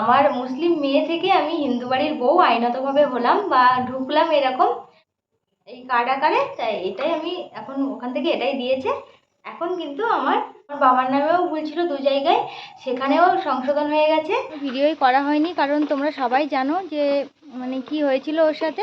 আমার মুসলিম মেয়ে থেকে আমি হিন্দু বাড়ির বউ আইনতভাবে হলাম বা ঢুকলাম এরকম এই কার্ড আকারে তাই এটাই আমি এখন ওখান থেকে এটাই দিয়েছে। এখন কিন্তু আমার আমার বাবার নামেও ভুল ছিল দু জায়গায় সেখানেও সংশোধন হয়ে গেছে। ভিডিওই করা হয়নি কারণ তোমরা সবাই জানো যে মানে কি হয়েছিল ওর সাথে।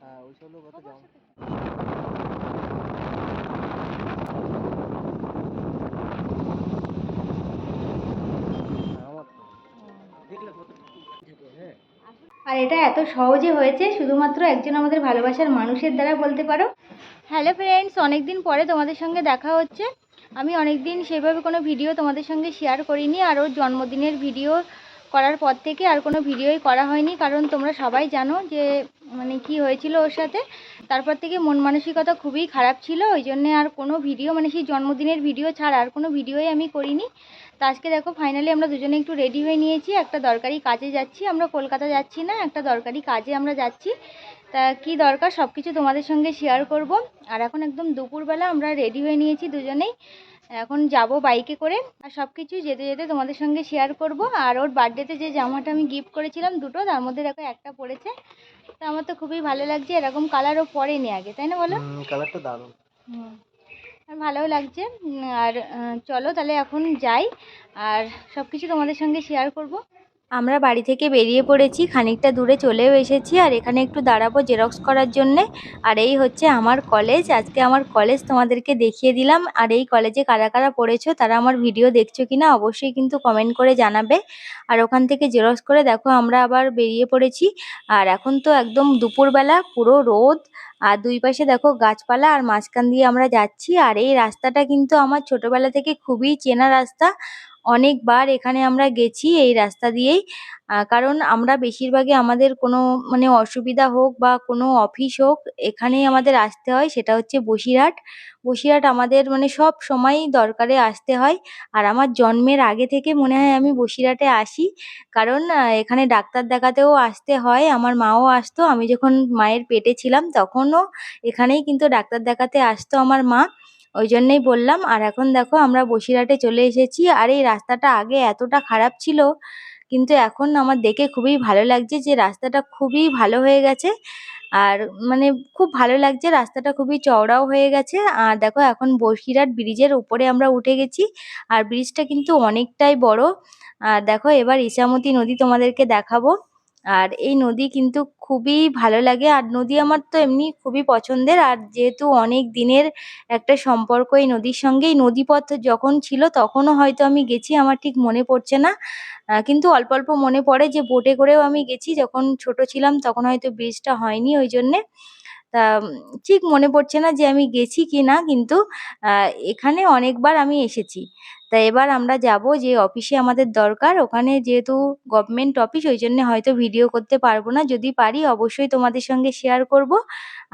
হ্যাঁ আর এটা এত সহজে হয়েছে, শুধুমাত্র একজন আমাদের ভালোবাসার মানুষের দ্বারা বলতে পারো? হ্যালো ফ্রেন্ডস অনেক দিন পরে তোমাদের সঙ্গে দেখা হচ্ছে। আমি অনেক দিন সেভাবে কোনো ভিডিও তোমাদের সঙ্গে শেয়ার করিনি, আর ওর জন্মদিনের ভিডিও করার পর থেকে আর কোনো ভিডিওই করা হয়নি, কারণ তোমরা সবাই জানো যে মানে কি হয়েছিল ওর সাথে। তারপর থেকে মন মানসিকতা খুবই খারাপ ছিল, ওই জন্যে আর কোনো ভিডিও মানে সেই জন্মদিনের ভিডিও ছাড়া আর কোনো ভিডিওই আমি করিনি। তো আজকে দেখো ফাইনালি আমরা দুজনে একটু রেডি হয়ে নিয়েছি। একটা দরকারি কাজে যাচ্ছি। আমরা কলকাতা যাচ্ছি না একটা দরকারি কাজে আমরা যাচ্ছি। তা কি দরকার? সব কিছু তোমাদের সঙ্গে শেয়ার করব। আর এখন একদম দুপুরবেলা আমরা রেডি হয়ে নিয়েছি দুজনেই। এখন যাব বাইকে করে। আর সব কিছু যেতে যেতে তোমাদের সঙ্গে শেয়ার করব। আর ওর বার্থডেতে যে জামাটা আমি গিফট করেছিলাম দুটো তার মধ্যে দেখো একটা পড়েছে। তো আমার তো খুবই ভালো লাগছে। এরকম কালারও পরেনি আগে তাই না বলো? কালারটা দারুণ। হুম। ভালোও লাগছে আর চলো তাহলে এখন যাই আর সব কিছু তোমাদের সঙ্গে শেয়ার করব। আমরা বাড়ি থেকে বেরিয়ে পড়েছি, খানিকটা দূরে চলেও এসেছি আর এখানে একটু দাঁড়াবো জেরক্স করার জন্যে। আর এই হচ্ছে আমার কলেজ আজকে আমার কলেজ তোমাদেরকে দেখিয়ে দিলাম। আর এই কলেজে কারা কারা পড়েছো, তারা আমার ভিডিও দেখছ কিনা অবশ্যই কিন্তু কমেন্ট করে জানাবে। আর ওখান থেকে জেরক্স করে দেখো আমরা আবার বেরিয়ে পড়েছি। আর এখন তো একদম দুপুরবেলা, পুরো রোদ। আর দুই পাশে দেখো গাছপালা আর মাঝখান দিয়ে আমরা যাচ্ছি। আর এই রাস্তাটা কিন্তু আমার ছোটবেলা থেকে খুবই চেনা রাস্তা। অনেকবার এখানে আমরা গেছি এই রাস্তা দিয়েই। আহ, কারণ আমরা বেশিরভাগই আমাদের কোনো মানে অসুবিধা হোক বা কোনো অফিস হোক এখানেই আমাদের আসতে হয় সেটা হচ্ছে বসিরহাট। বসিরহাট আমাদের মানে সব সময়ই দরকারে আসতে হয়। আর আমার জন্মের আগে থেকে মনে হয় আমি বসিরহাটে আসি। কারণ এখানে ডাক্তার দেখাতেও আসতে হয় আমার মাও আসতো। আমি যখন মায়ের পেটে ছিলাম তখনও এখানেই কিন্তু ডাক্তার দেখাতে আসতো আমার মা। ওই জন্যই বললাম, আর এখন দেখো আমরা বসিরহাটে চলে এসেছি, আর এই রাস্তাটা আগে এতটা খারাপ ছিল, কিন্তু এখন আমার দেখে খুবই ভালো লাগছে যে রাস্তাটা খুবই ভালো হয়ে গেছে, আর মানে খুব ভালো লাগছে রাস্তাটা খুবই চওড়াও হয়ে গেছে, আর দেখো এখন বসিরহাট ব্রিজের উপরে আমরা উঠে গেছি, আর ব্রিজটা কিন্তু অনেকটাই বড়, আর দেখো এবার ইসামতি নদী তোমাদেরকে দেখাবো আর এই নদী কিন্তু খুবই ভালো লাগে। আর নদী আমার তো এমনি খুবই পছন্দের। আর যেহেতু অনেক দিনের একটা সম্পর্ক এই নদীর সঙ্গে, এই নদীপথ যখন ছিল তখনও হয়তো আমি গেছি, আমার ঠিক মনে পড়ছে না। কিন্তু অল্প অল্প মনে পড়ে যে বোটে করেও আমি গেছি। যখন ছোট ছিলাম তখন হয়তো ব্রিজটা হয়নি ওই জন্যে। তা ঠিক মনে পড়ছে না যে আমি গেছি কি না কিন্তু এখানে অনেকবার আমি এসেছি। তা এবার আমরা যাব যে অফিসে আমাদের দরকার। ওখানে যেহেতু গভর্নমেন্ট অফিস ওই জন্য হয়তো ভিডিও করতে পারব না। যদি পারি, অবশ্যই তোমাদের সঙ্গে শেয়ার করব।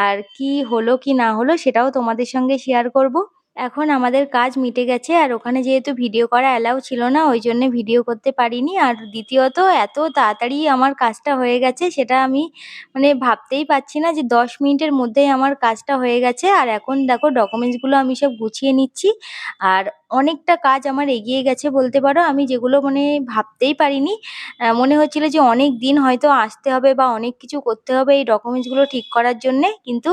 আর কি হলো কি না হলো, সেটাও তোমাদের সঙ্গে শেয়ার করব। এখন আমাদের কাজ মিটে গেছে আর ওখানে যেহেতু ভিডিও করা অ্যালাউ ছিল না, ওই জন্য ভিডিও করতে পারিনি। আর দ্বিতীয়ত, এত তাড়াতাড়ি আমার কাজটা হয়ে গেছে সেটা আমি মানে ভাবতেই পারছি না যে দশ মিনিটের মধ্যেই আমার কাজটা হয়ে গেছে। আর এখন দেখো ডকুমেন্টসগুলো আমি সব গুছিয়ে নিচ্ছি। আর অনেকটা কাজ আমার এগিয়ে গেছে বলতে পারো। আমি যেগুলো মানে ভাবতেই পারিনি। মনে হচ্ছিল যে অনেক দিন হয়তো আসতে হবে বা অনেক কিছু করতে হবে এই ডকুমেন্টসগুলো ঠিক করার জন্যে। কিন্তু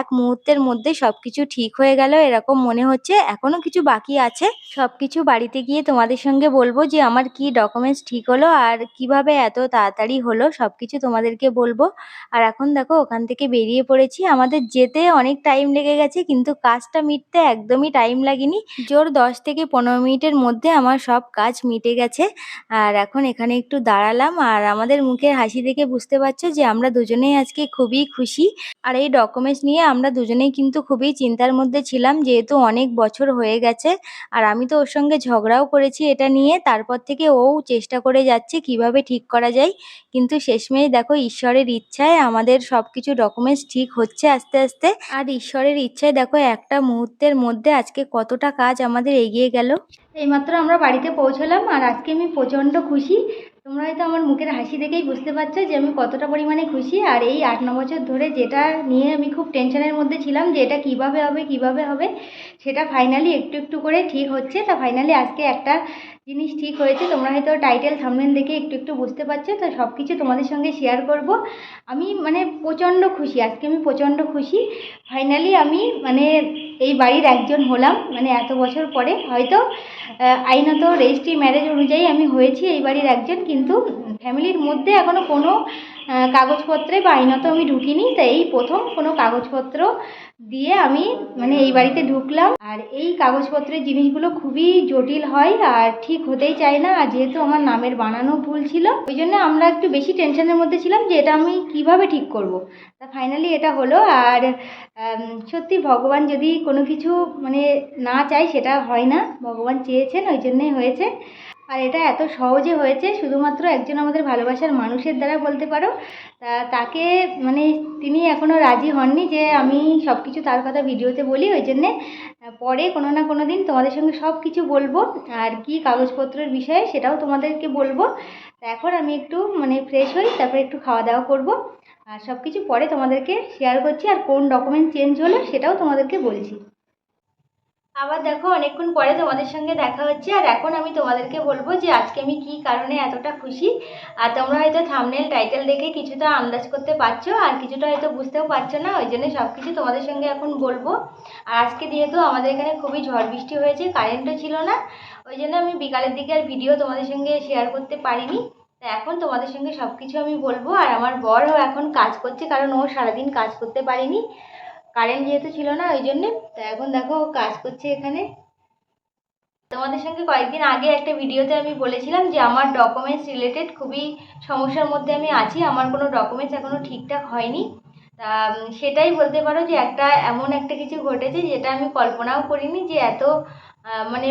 এক মুহূর্তের মধ্যে সব কিছু ঠিক হয়ে গেল। এরকম মনে হচ্ছে এখনও কিছু বাকি আছে। সব কিছু বাড়িতে গিয়ে তোমাদের সঙ্গে বলব যে আমার কি ডকুমেন্টস ঠিক হলো আর কীভাবে এত তাড়াতাড়ি হলো সব কিছু তোমাদেরকে বলব। আর এখন দেখো ওখান থেকে বেরিয়ে পড়েছি। আমাদের যেতে অনেক টাইম লেগে গেছে কিন্তু কাজটা মিটতে একদমই টাইম লাগেনি। জোর দশ থেকে পনেরো মিনিটের মধ্যে আমার সব কাজ মিটে গেছে। আর এখন এখানে একটু দাঁড়ালাম আর আমাদের মুখের হাসি দেখে বুঝতে পারছ যে আমরা দুজনেই আজকে খুবই খুশি। আর এই ডকুমেন্টস নিয়ে আমরা দুজনেই কিন্তু খুবই চিন্তার মধ্যে ছিলাম যেহেতু অনেক বছর হয়ে গেছে আর আমি তো ওর সঙ্গে ঝগড়াও করেছি এটা নিয়ে। তারপর থেকে ও চেষ্টা করে যাচ্ছে কীভাবে ঠিক করা যায়। কিন্তু শেষমেশ দেখো ঈশ্বরের ইচ্ছায় আমাদের সব কিছু ডকুমেন্টস ঠিক হচ্ছে আস্তে আস্তে। আর ঈশ্বরের ইচ্ছায় দেখো একটা মুহূর্তের মধ্যে আজকে কতটা কাজ আমাদের এগিয়ে গেল। এইমাত্র আমরা বাড়িতে পৌঁছলাম আর আজকে আমি প্রচণ্ড খুশি। তোমরা হয়তো আমার মুখের হাসি দেখেই বুঝতে পারছ যে আমি কতটা পরিমাণে খুশি, আর এই আট ন বছর ধরে যেটা নিয়ে আমি খুব টেনশনের মধ্যে ছিলাম যে এটা কীভাবে হবে কীভাবে হবে, সেটা ফাইনালি একটু একটু করে ঠিক হচ্ছে। তা ফাইনালি আজকে একটা জিনিস ঠিক হয়েছে, তোমরা হয়তো টাইটেল থামলেন দেখে একটু একটু বুঝতে পারছ, তো সব কিছু তোমাদের সঙ্গে শেয়ার করব। আমি মানে প্রচণ্ড খুশি, আজকে আমি প্রচণ্ড খুশি। ফাইনালি আমি মানে এই বাড়ির একজন হলাম মানে এত বছর পরে, হয়তো আইনত রেজিস্ট্রি ম্যারেজ অনুযায়ী আমি হয়েছি এই বাড়ির একজন, কিন্তু ফ্যামিলির মধ্যে এখনও কোনো কাগজপত্রে, বা আইনত আমি ঢুকিনি তাই এই প্রথম কোনো কাগজপত্র দিয়ে আমি মানে এই বাড়িতে ঢুকলাম। আর এই কাগজপত্রের জিনিসগুলো খুবই জটিল হয় আর ঠিক হতেই চায় না, আর যেহেতু আমার নামের বানানো ভুল ছিল, ওই জন্য আমরা একটু বেশি টেনশনের মধ্যে ছিলাম যে এটা আমি কীভাবে ঠিক করব। তা ফাইনালি এটা হলো, আর সত্যি ভগবান যদি কোনো কিছু মানে না চায়, সেটা হয় না। ভগবান চেয়েছেন, ওই জন্যই হয়েছে। আর এটা এত সহজে হয়েছে, শুধুমাত্র একজন আমাদের ভালোবাসার মানুষের দ্বারা বলতে পারো। তা তাকে মানে তিনি এখনও রাজি হননি যে আমি সব কিছু তার কথা ভিডিওতে বলি, ওই জন্যে পরে কোনো না কোনো দিন তোমাদের সঙ্গে সব কিছু বলব। আর কি কাগজপত্রের বিষয়ে সেটাও তোমাদেরকে বলব। তা এখন আমি একটু মানে ফ্রেশ হই, তারপরে একটু খাওয়া দাওয়া করব। আর সব কিছু পরে তোমাদেরকে শেয়ার করছি, আর কোন ডকুমেন্ট চেঞ্জ হলো সেটাও তোমাদেরকে বলছি। আবার দেখো, অনেকক্ষণ পরে তোমাদের সঙ্গে দেখা হচ্ছে, আর এখন আমি তোমাদেরকে বলব যে আজকে আমি কী কারণে এতটা খুশি। আর তোমরা হয়তো থামনেল টাইটেল দেখে কিছুটা আন্দাজ করতে পারছ, আর কিছুটা হয়তো বুঝতেও পারছ না, ওই জন্য সব কিছু তোমাদের সঙ্গে এখন বলব। আর আজকে যেহেতু আমাদের এখানে খুবই ঝড় বৃষ্টি হয়েছে কারেন্টও ছিল না, ওই জন্য আমি বিকালের দিকে আর ভিডিও তোমাদের সঙ্গে শেয়ার করতে পারিনি। তা এখন তোমাদের সঙ্গে সব কিছু আমি বলব, আর আমার বরও এখন কাজ করছে, কারণ ও সারাদিন কাজ করতে পারিনি। কারেন্ট যেহেতু ছিল না, ওই জন্যে তা এখন দেখো কাজ করছে এখানে। তোমাদের সঙ্গে কয়েকদিন আগে একটা ভিডিওতে আমি বলেছিলাম যে আমার ডকুমেন্টস রিলেটেড খুবই সমস্যার মধ্যে আমি আছি, আমার কোনো ডকুমেন্টস এখনও ঠিকঠাক হয়নি। তা সেটাই বলতে পারো যে একটা, এমন একটা কিছু ঘটেছে যেটা আমি কল্পনাও করিনি যে এত মানে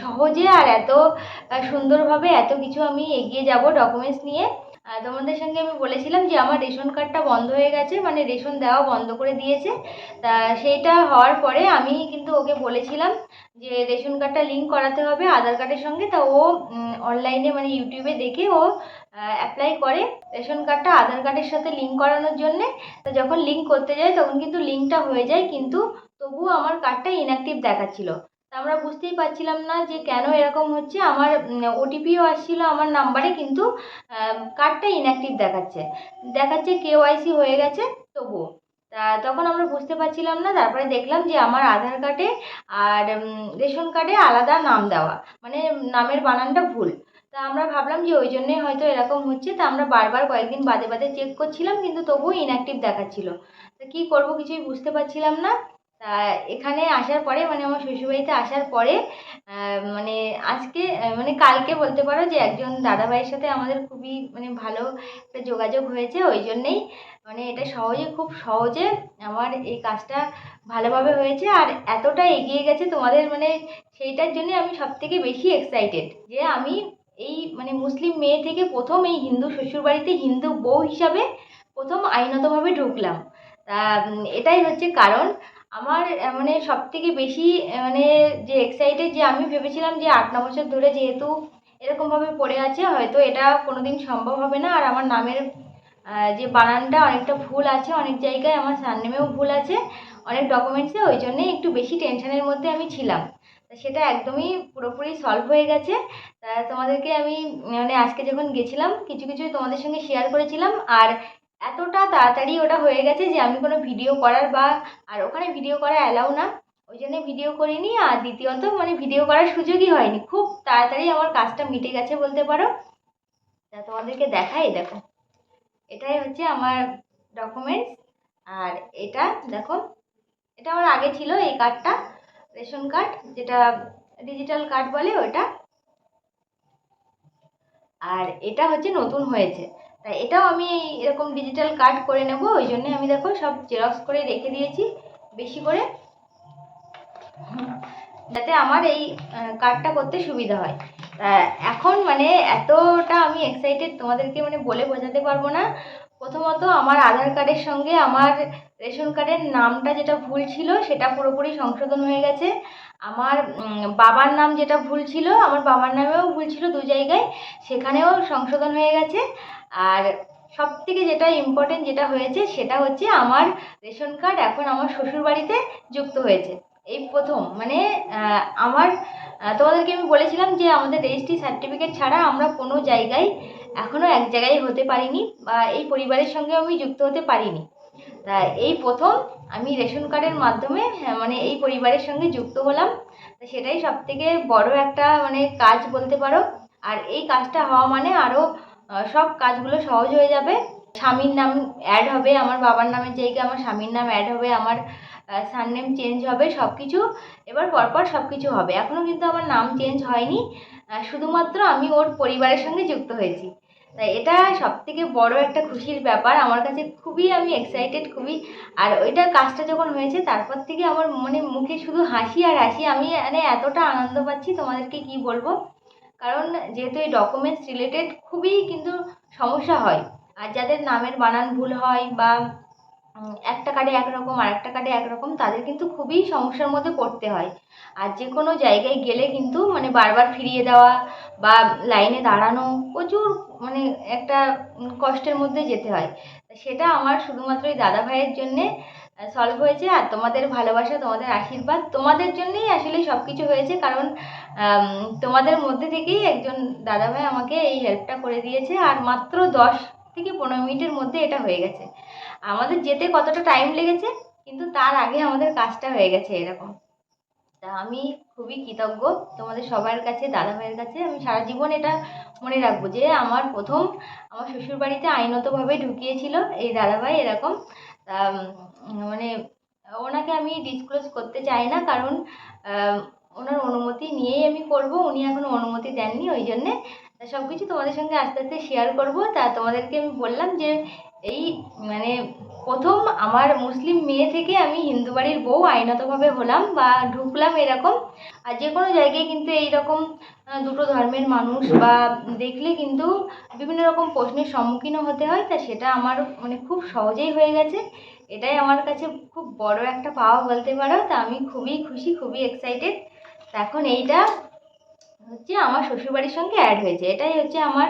সহজে আর এত সুন্দরভাবে এত কিছু আমি এগিয়ে যাব ডকুমেন্টস নিয়ে। তোমাদের সঙ্গে আমি বলেছিলাম যে আমার রেশন কার্ডটা বন্ধ হয়ে গেছে মানে রেশন দেওয়া বন্ধ করে দিয়েছে। তা সেইটা হওয়ার পরে আমি কিন্তু ওকে বলেছিলাম যে রেশন কার্ডটা লিঙ্ক করাতে হবে আধার কার্ডের সঙ্গে। তা ও অনলাইনে মানে ইউটিউবে দেখে ও অ্যাপ্লাই করে রেশন কার্ডটা আধার কার্ডের সাথে লিঙ্ক করানোর জন্যে। তা যখন লিঙ্ক করতে যায় তখন কিন্তু লিঙ্কটা হয়ে যায়, কিন্তু তবুও আমার কার্ডটা ইনঅ্যাক্টিভ দেখাচ্ছিল। আমরা বুঝতেই পারছিলাম না যে কেন এরকম হচ্ছে। আমার ওটিপিও আসছিল আমার নাম্বারে কিন্তু কার্ডটা ইনঅ্যাক্টিভ দেখাচ্ছে। দেখাচ্ছে কেওয়াইসি হয়ে গেছে, তবুও। তা তখন আমরা বুঝতে পারছিলাম না, তারপরে দেখলাম যে আমার আধার কার্ডে আর রেশন কার্ডে আলাদা নাম দেওয়া। মানে নামের বানানটা ভুল। তা আমরা ভাবলাম যে ওই জন্যই হয়তো এরকম হচ্ছে। তা আমরা বারবার কয়েকদিন বাদে বাদে চেক করছিলাম, কিন্তু তবুও ইনঅ্যাক্টিভ দেখাচ্ছিল। তা কী করব কিছুই বুঝতে পারছিলাম না। তা এখানে আসার পরে মানে আমার শ্বশুরবাড়িতে আসার পরে মানে আজকে মানে কালকে বলতে পারো যে একজন দাদাভাইয়ের সাথে আমাদের খুবই মানে ভালো একটা যোগাযোগ হয়েছে, ওই জন্যেই মানে এটা সহজে, খুব সহজে আমার এই কাজটা ভালোভাবে হয়েছে। আর এতটা এগিয়ে গেছে তোমাদের মানে সেইটার জন্য আমি সব থেকে বেশি এক্সাইটেড যে আমি এই মানে মুসলিম মেয়ে থেকে প্রথম এই হিন্দু শ্বশুরবাড়িতে হিন্দু বউ হিসাবে প্রথম আইনতভাবে ঢুকলাম। তা এটাই হচ্ছে কারণ। আমার মানে সব থেকে বেশি মানে যে এক্সাইটেড যে আমি ভেবেছিলাম যে আট, ন বছর ধরে যেহেতু এরকমভাবে পড়ে আছে, হয়তো এটা কোনোদিন সম্ভব হবে না। আর আমার নামের যে বানানটা অনেকটা ভুল আছে, অনেক জায়গায় আমার সারনেমেও ভুল আছে, অনেক ডকুমেন্টসে ওই জন্যই একটু বেশি টেনশনের মধ্যে আমি ছিলাম। সেটা একদমই পুরোপুরি সলভ হয়ে গেছে। তা তোমাদেরকে আমি মানে আজকে যখন গেছিলাম, কিছু কিছু তোমাদের সঙ্গে শেয়ার করেছিলাম। আর এতটা তাড়াতাড়ি ওটা হয়ে গেছে যে আমি কোনো ভিডিও করার বা, আর ওখানে ভিডিও করা অ্যালাউ না। ওই জন্য ভিডিও করিনি, আর দ্বিতীয়ত মানে ভিডিও করার সুযোগই হয়নি। খুব তাড়াতাড়ি আমার কাজটা মিটে গেছে বলতে পারো। তা তোমাদেরকে দেখাই, দেখো। এটাই হচ্ছে আমার ডকুমেন্টস আর এটা দেখো, এটা আমার আগে ছিল এই কার্ডটা রেশন কার্ড যেটা ডিজিটাল কার্ড বলে ওটা। আর এটা হচ্ছে নতুন হয়েছে। তাই এটাও আমি এরকম ডিজিটাল কার্ড করে নেব, ওই জন্য আমি দেখো সব জেরক্স করে রেখে দিয়েছি, বেশি করে। যাতে আমার এই কার্ডটা করতে সুবিধা হয়। এখন মানে এতটা আমি এক্সাইটেড তোমাদেরকে মানে বলে বোঝাতে পারব না। প্রথমত আমার আধার কার্ডের সঙ্গে আমার রেশন কার্ডের নামটা যেটা ভুল ছিল, সেটা পুরোপুরি সংশোধন হয়ে গেছে। আমার বাবার নাম যেটা ভুল ছিল, আমার বাবার নামেও ভুল ছিল দু জায়গায়, সেখানেও সংশোধন হয়ে গেছে। আর সব থেকে যেটা ইম্পর্টেন্ট যেটা হয়েছে সেটা হচ্ছে আমার রেশন কার্ড এখন আমার শ্বশুর বাড়িতে যুক্ত হয়েছে। এই প্রথম মানে আমার তোমাদেরকে আমি বলেছিলাম যে আমাদের রেজিস্ট্রি সার্টিফিকেট ছাড়া আমরা কোনো জায়গায় এখনও এক জায়গায় হতে পারিনি বা এই পরিবারের সঙ্গে আমি যুক্ত হতে পারিনি। তা এই প্রথম আমি রেশন কার্ডের মাধ্যমে হ্যাঁ, মানে এই পরিবারের সঙ্গে যুক্ত হলাম। সেটাই সব থেকে বড় একটা মানে কাজ বলতে পারো। আর এই কাজটা হওয়া মানে আরও সব কাজগুলো সহজ হয়ে যাবে। স্বামীর নাম অ্যাড হবে, আমার বাবার নামের জায়গায় আমার স্বামীর নাম অ্যাড হবে, আমার সারনেম চেঞ্জ হবে সব কিছু এবার পরপর সব কিছু হবে। এখনও কিন্তু আমার নাম চেঞ্জ হয়নি শুধুমাত্র আমি ওর পরিবারের সঙ্গে যুক্ত হয়েছি। তাই এটা সব থেকে বড় একটা খুশির ব্যাপার। আমার কাছে খুবই, আমি এক্সাইটেড খুবই। আর ওইটার কাজটা যখন হয়েছে, তারপর থেকে আমার মনে মুখে শুধু হাসি আর হাসি। আমি মানে এতটা আনন্দ পাচ্ছি, তোমাদেরকে কি বলব? কারণ যেহেতু এই ডকুমেন্টস রিলেটেড খুবই কিন্তু সমস্যা হয়। আর যাদের নামের বানান ভুল হয় বা একটা কার্ডে একরকম আর একটা কার্ডে একরকম, তাদের কিন্তু খুবই সমস্যার মধ্যে পড়তে হয়। আর যে কোনো জায়গায় গেলে কিন্তু মানে বারবার ফিরিয়ে দেওয়া বা লাইনে দাঁড়ানো প্রচুর মানে একটা কষ্টের মধ্যে যেতে হয়। সেটা আমার শুধুমাত্র এই দাদা ভাইয়ের জন্যে সলভ হয়েছে আর তোমাদের ভালোবাসা, তোমাদের আশীর্বাদ, তোমাদের জন্যই আসলে সব কিছু হয়েছে। কারণ তোমাদের মধ্যে থেকেই একজন দাদাভাই আমাকে এই হেল্পটা করে দিয়েছে আর মাত্র দশ থেকে পনেরো মিনিটের মধ্যে এটা হয়ে গেছে। আমাদের যেতে কতটা টাইম লেগেছে, কিন্তু তার আগে আমাদের কাজটা হয়ে গেছে এরকম। তা আমি খুবই কৃতজ্ঞ তোমাদের সবার কাছে দাদা ভাইয়ের কাছে। আমি সারা জীবন এটা মনে রাখব যে আমার প্রথম আমার শ্বশুরবাড়িতে আইনতভাবে ঢুকিয়েছিল এই দাদাভাই এরকম। তা মানে ওনাকে আমি ডিসক্লোজ করতে চাই না, কারণ ওনার অনুমতি নিয়েই আমি করব, উনি এখনও অনুমতি দেননি, ওই জন্যে তা সব কিছু তোমাদের সঙ্গে আস্তে আস্তে শেয়ার করব। তা তোমাদেরকে আমি বললাম যে, এই মানে প্রথম আমার মুসলিম মেয়ে থেকে আমি হিন্দু বাড়ির বউ আইনতভাবে হলাম বা ঢুকলাম এরকম। আর যে কোনো জায়গায় কিন্তু এইরকম দুটো ধর্মের মানুষ বা দেখলে কিন্তু বিভিন্ন রকম প্রশ্নের সম্মুখীনও হতে হয়। তা সেটা আমার মানে খুব সহজেই হয়ে গেছে। এটাই আমার কাছে খুব বড় একটা পাওয়া বলতে পারো। তা আমি খুবই খুশি, খুবই এক্সাইটেড তা এখন এইটা হচ্ছে আমার শ্বশুরবাড়ির সঙ্গে অ্যাড হয়েছে। এটাই হচ্ছে আমার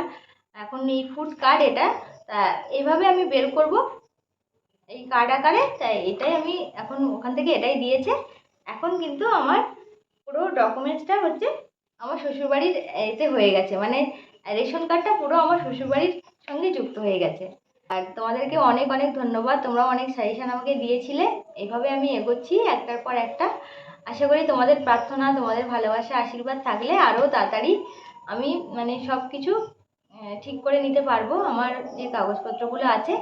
এখন এই ফুড কার্ড এটা। তা এইভাবে আমি বের করব। এই কার্ড আকারে, তাই এটাই আমি এখন ওখান থেকে এটাই দিয়েছে। এখন কিন্তু আমার পুরো ডকুমেন্টসটা হচ্ছে আমার শ্বশুরবাড়ির এতে হয়ে গেছে। মানে রেশন কার্ডটা পুরো আমার শ্বশুরবাড়ির সঙ্গে যুক্ত হয়ে গেছে। আর তোমাদেরকে অনেক অনেক ধন্যবাদ, তোমরা অনেক সাজেশান আমাকে দিয়েছিলে। এইভাবে আমি এগোচ্ছি একটার পর একটা। আশা করি তোমাদের প্রার্থনা, তোমাদের ভালোবাসা, আশীর্বাদ থাকলে আরও তাড়াতাড়ি আমি মানে সব কিছু ঠিক করে নিতে পারব। আমার যে কাগজপত্রগুলো আছে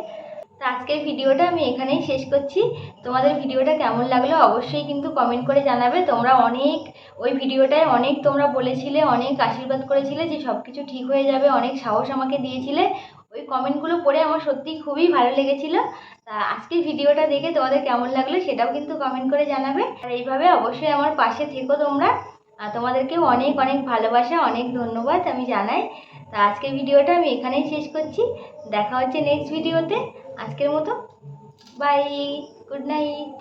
তো আজকের ভিডিওটা আমি এখানেই শেষ করছি। তোমাদের ভিডিওটা কেমন লাগল অবশ্যই কিন্তু কমেন্ট করে জানাবে। তোমরা অনেক, ওই ভিডিওটায় অনেক তোমরা বলেছিলে, অনেক আশীর্বাদ করেছিলে যে সব কিছু ঠিক হয়ে যাবে, অনেক সাহস আমাকে দিয়েছিলে। ওই কমেন্টগুলো পড়ে আমার সত্যি খুবই ভালো লেগেছিল। তা আজকের ভিডিওটা দেখে তোমাদের কেমন লাগল সেটাও কিন্তু কমেন্ট করে জানাবে। আর এইভাবে অবশ্যই আমার পাশে থেকো তোমরা। আর তোমাদেরকেও অনেক অনেক ভালোবাসা, অনেক ধন্যবাদ আমি জানাই। তা আজকের ভিডিওটা আমি এখানেই শেষ করছি। দেখা হচ্ছে নেক্সট ভিডিওতে আজকের মতো। Bye good night